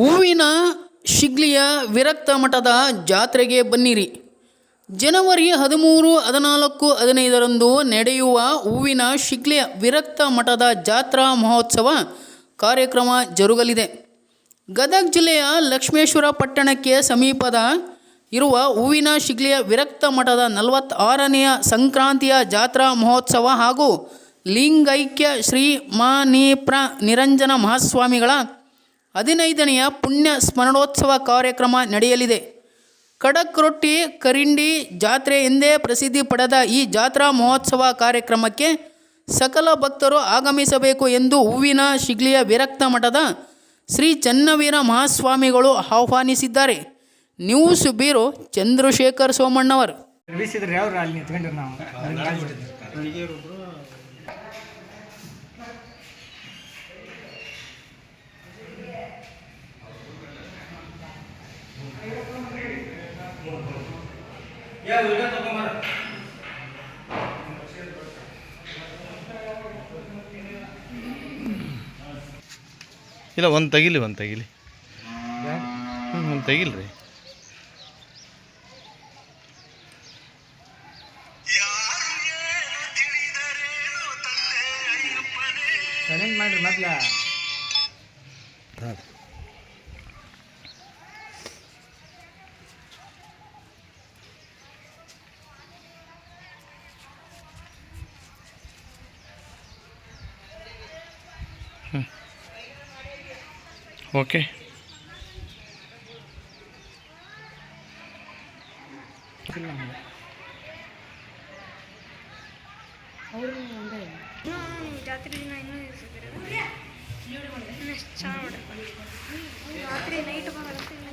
ಹೂವಿನ ಶಿಗ್ಲಿಯ ವಿರಕ್ತ ಮಠದ ಜಾತ್ರೆಗೆ ಬನ್ನಿರಿ. ಜನವರಿ ಹದಿಮೂರು, ಹದಿನಾಲ್ಕು, ಹದಿನೈದರಂದು ನಡೆಯುವ ಹೂವಿನ ಶಿಗ್ಲಿಯ ವಿರಕ್ತ ಮಠದ ಜಾತ್ರಾ ಮಹೋತ್ಸವ ಕಾರ್ಯಕ್ರಮ ಜರುಗಲಿದೆ. ಗದಗ ಜಿಲ್ಲೆಯ ಲಕ್ಷ್ಮೇಶ್ವರ ಪಟ್ಟಣಕ್ಕೆ ಸಮೀಪದ ಇರುವ ಹೂವಿನ ಶಿಗ್ಲಿಯ ವಿರಕ್ತ ಮಠದ ನಲವತ್ತಾರನೆಯ ಸಂಕ್ರಾಂತಿಯ ಜಾತ್ರಾ ಮಹೋತ್ಸವ ಹಾಗೂ ಲಿಂಗೈಕ್ಯ ಶ್ರೀ ಮಾನೀಪ್ರ ನಿರಂಜನ ಮಹಾಸ್ವಾಮಿಗಳ ಹದಿನೈದನೆಯ ಪುಣ್ಯ ಸ್ಮರಣೋತ್ಸವ ಕಾರ್ಯಕ್ರಮ ನಡೆಯಲಿದೆ. ಖಡಕ್ ರೊಟ್ಟಿ, ಕರಿಂಡಿ, ಜಾತ್ರೆ ಎಂದೇ ಪ್ರಸಿದ್ಧಿ ಪಡೆದ ಈ ಜಾತ್ರಾ ಮಹೋತ್ಸವ ಕಾರ್ಯಕ್ರಮಕ್ಕೆ ಸಕಲ ಭಕ್ತರು ಆಗಮಿಸಬೇಕು ಎಂದು ಹೂವಿನ ಶಿಗ್ಲಿಯ ವಿರಕ್ತ ಮಠದ ಶ್ರೀ ಚನ್ನವೀರ ಮಹಾಸ್ವಾಮಿಗಳು ಆಹ್ವಾನಿಸಿದ್ದಾರೆ. News bureau Chandrashekhar Somannavar. ಇಲ್ಲ ಒಂದು ತೆಗಿಲಿ ಒಂದು ತೆಗಿಲಿ. ಹ್ಞೂ ಒಂದು ತೆಗಿಲ್ರಿ ಸೈಲೆಂಟ್ ಮಾಡ್ರಿ ಮೊದ್ಲ ಓಕೆ. ಜಾತ್ರೆ ದಿನ ಇನ್ನೂ ಎಷ್ಟು ಚೆನ್ನಾಗಿ ರಾತ್ರಿ ನೈಟ್ ಬರುತ್ತೆ ಇನ್ನೂ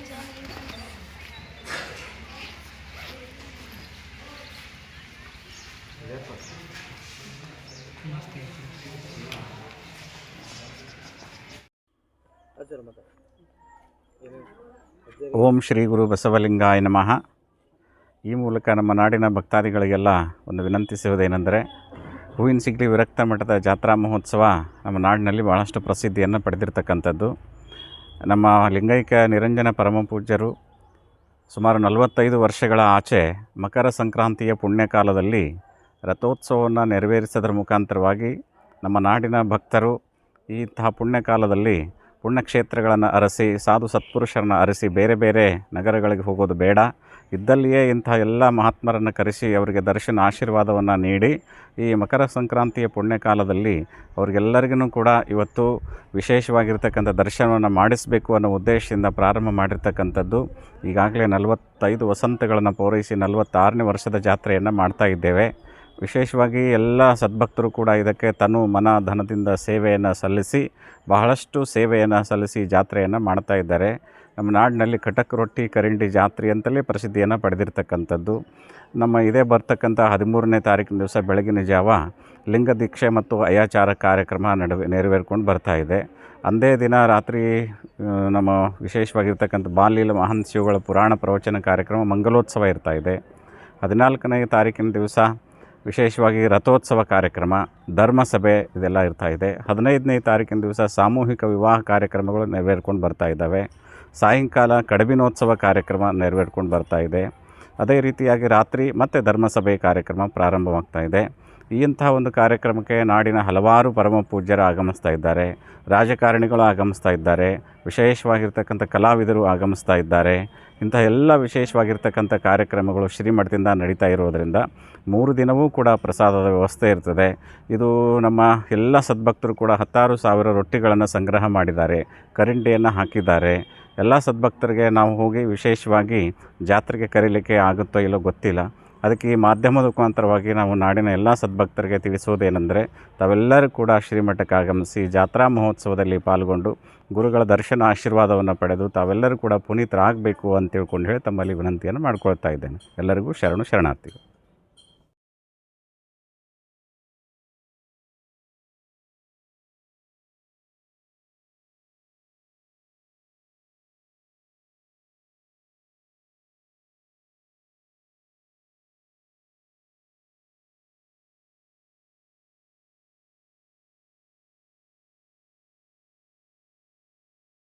ಓಂ ಶ್ರೀ ಗುರು ಬಸವಲಿಂಗಾಯ ನಮಃ. ಈ ಮೂಲಕ ನಮ್ಮ ನಾಡಿನ ಭಕ್ತಾದಿಗಳಿಗೆಲ್ಲ ಒಂದು ವಿನಂತಿಸುವುದೇನೆಂದರೆ, ಹೂವಿನ ಸಿಗ್ಲಿ ವಿರಕ್ತ ಮಠದ ಜಾತ್ರಾ ಮಹೋತ್ಸವ ನಮ್ಮ ನಾಡಿನಲ್ಲಿ ಭಾಳಷ್ಟು ಪ್ರಸಿದ್ಧಿಯನ್ನು ಪಡೆದಿರ್ತಕ್ಕಂಥದ್ದು. ನಮ್ಮ ಲಿಂಗೈಕ ನಿರಂಜನ ಪರಮಪೂಜ್ಯರು ಸುಮಾರು ನಲವತ್ತೈದು ವರ್ಷಗಳ ಆಚೆ ಮಕರ ಸಂಕ್ರಾಂತಿಯ ಪುಣ್ಯಕಾಲದಲ್ಲಿ ರಥೋತ್ಸವವನ್ನು ನೆರವೇರಿಸೋದ್ರ ಮುಖಾಂತರವಾಗಿ ನಮ್ಮ ನಾಡಿನ ಭಕ್ತರು ಇಂತಹ ಪುಣ್ಯಕಾಲದಲ್ಲಿ ಪುಣ್ಯಕ್ಷೇತ್ರಗಳನ್ನು ಅರಸಿ, ಸಾಧು ಸತ್ಪುರುಷರನ್ನು ಅರಸಿ, ಬೇರೆ ಬೇರೆ ನಗರಗಳಿಗೆ ಹೋಗೋದು ಬೇಡ. ಇದ್ದಲ್ಲಿಯೇ ಇಂತಹ ಎಲ್ಲ ಮಹಾತ್ಮರನ್ನು ಕರೆಸಿ ಅವರಿಗೆ ದರ್ಶನ ಆಶೀರ್ವಾದವನ್ನು ನೀಡಿ, ಈ ಮಕರ ಸಂಕ್ರಾಂತಿಯ ಪುಣ್ಯಕಾಲದಲ್ಲಿ ಅವ್ರಿಗೆಲ್ಲರಿಗೂ ಕೂಡ ಇವತ್ತು ವಿಶೇಷವಾಗಿರ್ತಕ್ಕಂಥ ದರ್ಶನವನ್ನು ಮಾಡಿಸಬೇಕು ಅನ್ನೋ ಉದ್ದೇಶದಿಂದ ಪ್ರಾರಂಭ ಮಾಡಿರ್ತಕ್ಕಂಥದ್ದು. ಈಗಾಗಲೇ ನಲವತ್ತೈದು ವಸಂತಗಳನ್ನು ಪೂರೈಸಿ ನಲವತ್ತಾರನೇ ವರ್ಷದ ಜಾತ್ರೆಯನ್ನು ಮಾಡ್ತಾ ಇದ್ದೇವೆ. ವಿಶೇಷವಾಗಿ ಎಲ್ಲ ಸದ್ಭಕ್ತರು ಕೂಡ ಇದಕ್ಕೆ ತನು ಮನ ಧನದಿಂದ ಸೇವೆಯನ್ನು ಸಲ್ಲಿಸಿ, ಬಹಳಷ್ಟು ಸೇವೆಯನ್ನು ಸಲ್ಲಿಸಿ ಜಾತ್ರೆಯನ್ನು ಮಾಡ್ತಾ ಇದ್ದಾರೆ. ನಮ್ಮ ನಾಡಿನಲ್ಲಿ ಕಟಕ್ ರೊಟ್ಟಿ ಕರಿಂಡಿ ಜಾತ್ರೆ ಅಂತಲೇ ಪ್ರಸಿದ್ಧಿಯನ್ನು ಪಡೆದಿರ್ತಕ್ಕಂಥದ್ದು. ನಮ್ಮ ಇದೇ ಬರ್ತಕ್ಕಂಥ ಹದಿಮೂರನೇ ತಾರೀಕಿನ ದಿವಸ ಬೆಳಗಿನ ಜಾವ ಲಿಂಗ ದೀಕ್ಷೆ ಮತ್ತು ಅಯಾಚಾರ ಕಾರ್ಯಕ್ರಮ ನಡುವೆ ನೆರವೇರ್ಕೊಂಡು ಬರ್ತಾ ಇದೆ. ಅಂದೇ ದಿನ ರಾತ್ರಿ ನಮ್ಮ ವಿಶೇಷವಾಗಿರ್ತಕ್ಕಂಥ ಬಾಲೀಲ ಮಹಾನ್ ಶಿವಗಳ ಪುರಾಣ ಪ್ರವಚನ ಕಾರ್ಯಕ್ರಮ ಮಂಗಲೋತ್ಸವ ಇರ್ತಾ ಇದೆ. ಹದಿನಾಲ್ಕನೇ ತಾರೀಕಿನ ದಿವಸ ವಿಶೇಷವಾಗಿ ರಥೋತ್ಸವ ಕಾರ್ಯಕ್ರಮ, ಧರ್ಮಸಭೆ ಇದೆಲ್ಲ ಇರ್ತಾ ಇದೆ. ಹದಿನೈದನೇ ತಾರೀಕಿನ ದಿವಸ ಸಾಮೂಹಿಕ ವಿವಾಹ ಕಾರ್ಯಕ್ರಮಗಳು ನೆರವೇರ್ಕೊಂಡು ಬರ್ತಾ ಇದ್ದಾವೆ. ಸಾಯಂಕಾಲ ಕಡಬಿನೋತ್ಸವ ಕಾರ್ಯಕ್ರಮ ನೆರವೇರ್ಕೊಂಡು ಬರ್ತಾ ಇದೆ. ಅದೇ ರೀತಿಯಾಗಿ ರಾತ್ರಿ ಮತ್ತೆ ಧರ್ಮಸಭೆ ಕಾರ್ಯಕ್ರಮ ಪ್ರಾರಂಭವಾಗ್ತಾ ಇದೆ. ಇಂತಹ ಒಂದು ಕಾರ್ಯಕ್ರಮಕ್ಕೆ ನಾಡಿನ ಹಲವಾರು ಪರಮ ಪೂಜ್ಯರು ಆಗಮಿಸ್ತಾ ಇದ್ದಾರೆ, ರಾಜಕಾರಣಿಗಳು ಆಗಮಿಸ್ತಾ ಇದ್ದಾರೆ, ವಿಶೇಷವಾಗಿರ್ತಕ್ಕಂಥ ಕಲಾವಿದರು ಆಗಮಿಸ್ತಾ ಇದ್ದಾರೆ. ಇಂಥ ಎಲ್ಲ ವಿಶೇಷವಾಗಿರ್ತಕ್ಕಂಥ ಕಾರ್ಯಕ್ರಮಗಳು ಶ್ರೀಮಠದಿಂದ ನಡೀತಾ ಇರೋದರಿಂದ ಮೂರು ದಿನವೂ ಕೂಡ ಪ್ರಸಾದದ ವ್ಯವಸ್ಥೆ ಇರ್ತದೆ. ಇದು ನಮ್ಮ ಎಲ್ಲ ಸದ್ಭಕ್ತರು ಕೂಡ ಹತ್ತಾರು ಸಾವಿರ ರೊಟ್ಟಿಗಳನ್ನು ಸಂಗ್ರಹ ಮಾಡಿದ್ದಾರೆ, ಕರಿಂಡಿಯನ್ನು ಹಾಕಿದ್ದಾರೆ. ಎಲ್ಲ ಸದ್ಭಕ್ತರಿಗೆ ನಾವು ಹೋಗಿ ವಿಶೇಷವಾಗಿ ಜಾತ್ರೆಗೆ ಕರೀಲಿಕ್ಕೆ ಆಗುತ್ತೋ ಇಲ್ಲೋ ಗೊತ್ತಿಲ್ಲ. ಅದಕ್ಕೆ ಈ ಮಾಧ್ಯಮದ ಮುಖಾಂತರವಾಗಿ ನಾವು ನಾಡಿನ ಎಲ್ಲ ಸದ್ಭಕ್ತರಿಗೆ ತಿಳಿಸುವುದೇನೆಂದರೆ ತಾವೆಲ್ಲರೂ ಕೂಡ ಶ್ರೀಮಠಕ್ಕೆ ಆಗಮಿಸಿ ಜಾತ್ರಾ ಮಹೋತ್ಸವದಲ್ಲಿ ಪಾಲ್ಗೊಂಡು ಗುರುಗಳ ದರ್ಶನ ಆಶೀರ್ವಾದವನ್ನು ಪಡೆದು ತಾವೆಲ್ಲರೂ ಕೂಡ ಪುನೀತರಾಗಬೇಕು ಅಂತ ತಿಳ್ಕೊಂಡು ಹೇಳಿ ತಮ್ಮಲ್ಲಿ ವಿನಂತಿಯನ್ನು ಮಾಡ್ಕೊಳ್ತಾ ಇದ್ದೇನೆ. ಎಲ್ಲರಿಗೂ ಶರಣು ಶರಣಾರ್ಥಿಗಳು.